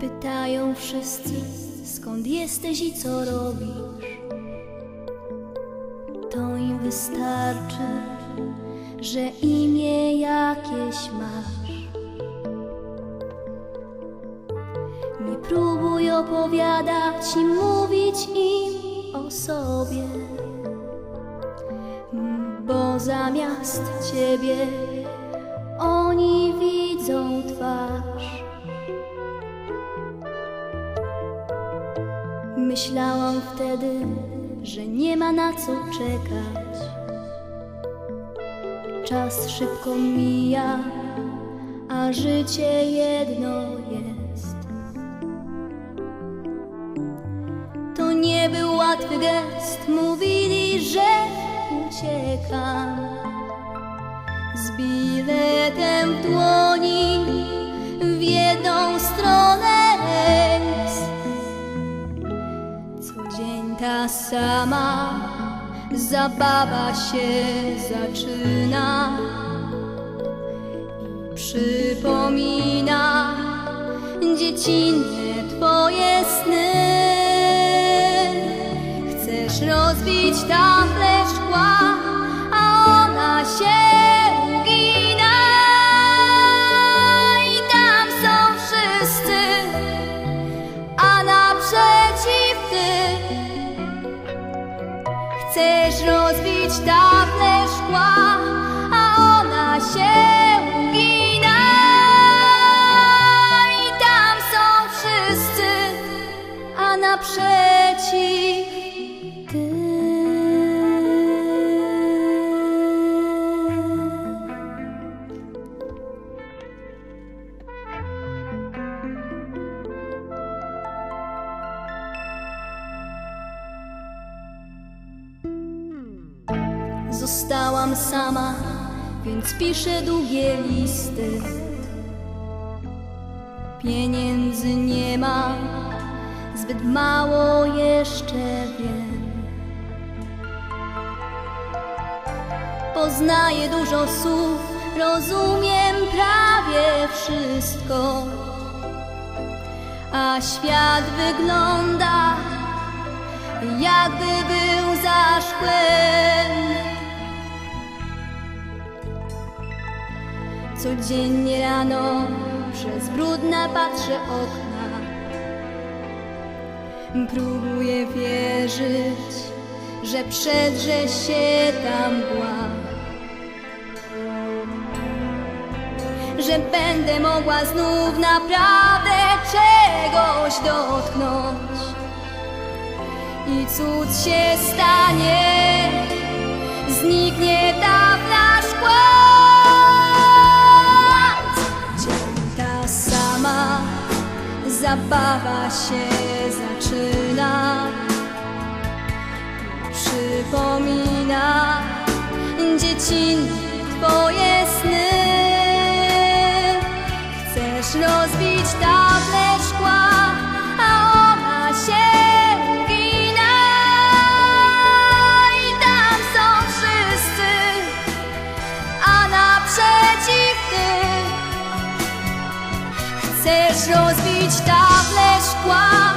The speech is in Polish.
Pytają wszyscy, skąd jesteś i co robisz. To im wystarczy, że imię jakieś masz. Nie próbuj opowiadać i mówić im o sobie, bo zamiast ciebie oni widzą twarz. Myślałam wtedy, że nie ma na co czekać. Czas szybko mija, a życie jedno jest. To nie był łatwy gest, mówili, że uciekam. Z biletem w dłoni w jedną stronę ta sama zabawa się zaczyna i przypomina dziecinne twoje sny. Chcesz rozbić tafle szkła, Zostałam sama, więc piszę długie listy. Pieniędzy nie mam, zbyt mało jeszcze wiem. Poznaję dużo słów, rozumiem prawie wszystko, a świat wygląda jakby był za szkłem. Codziennie rano przez brudne patrzę okna. Próbuję wierzyć, że przedrze się ta mgła. Że będę mogła znów naprawdę czegoś dotknąć i cud się stanie, zniknie tafla zabawa się zaczyna, przypomina dziecinne twoje sny. Chcesz rozbić tafle Chcesz rozbić tafle szkła,